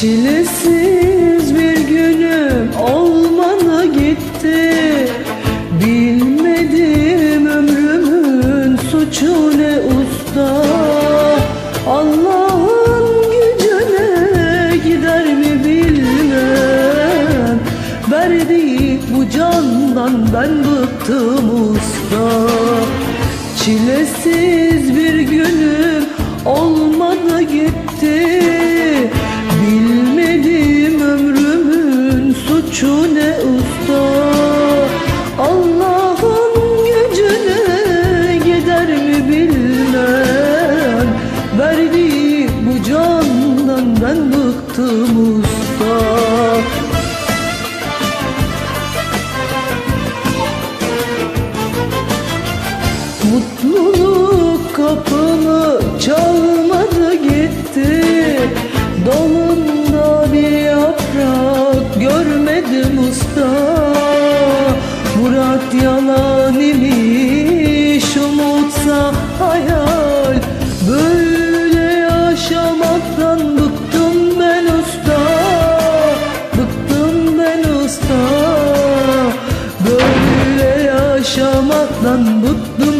Çilesiz bir günüm olmadı gitti. Bilmedim ömrümün suçu ne usta. Allah'ın gücüne gider mi bilmem. Verdiği bu candan ben bıktım usta. Çilesiz bir günüm olmadı gitti yaşamaktan bıktım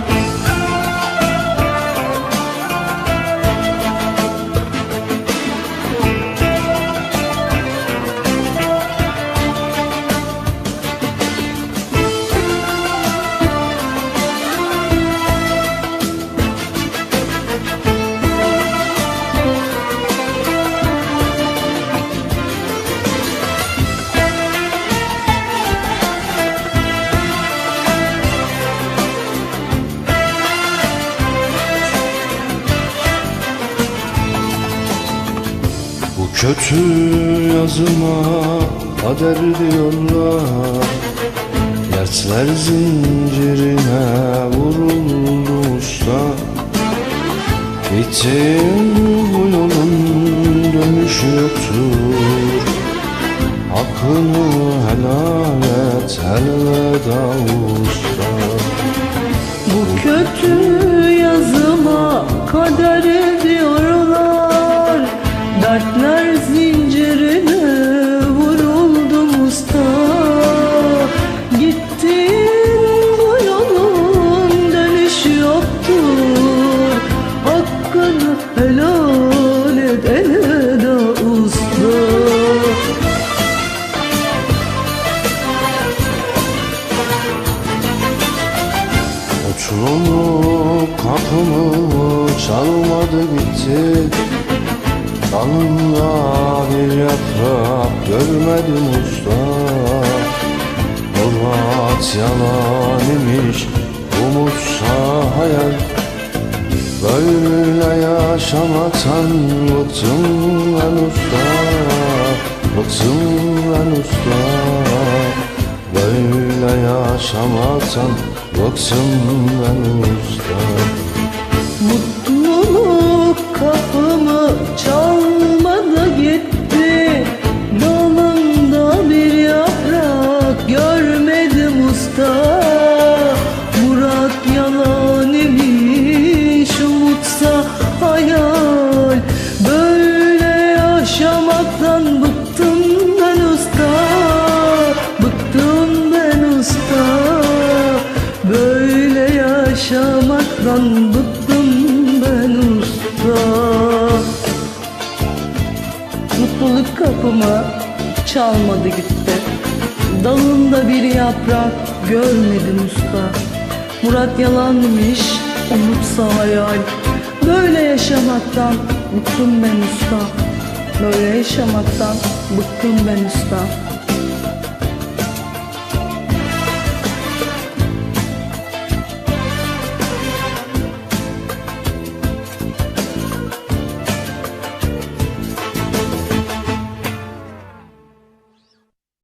kötü yazıma kader diyorlar. Dertler zincirine vuruldu usta Gittiğim bu yolun dönüşü yoktur. Hakkını helal et elveda usta Dalında bir yaprak görmedim usta. Murat yalan imiş umutsa hayal. Böyle yaşamaktan bıktım ben usta Bıktım ben usta. Böyle yaşamaktan bıktım ben usta. Mutluluk kapımı çalmadı gitti. Dalında bir yaprak görmedim usta. Murat yalan imiş umutsa hayal. Böyle yaşamaktan bıktım Mutluluk kapımı çalmadı gitti. Dalında bir yaprak görmedim usta. Murat yalanmış umutsa hayal. Böyle yaşamaktan bıktım ben usta. Böyle yaşamaktan bıktım ben usta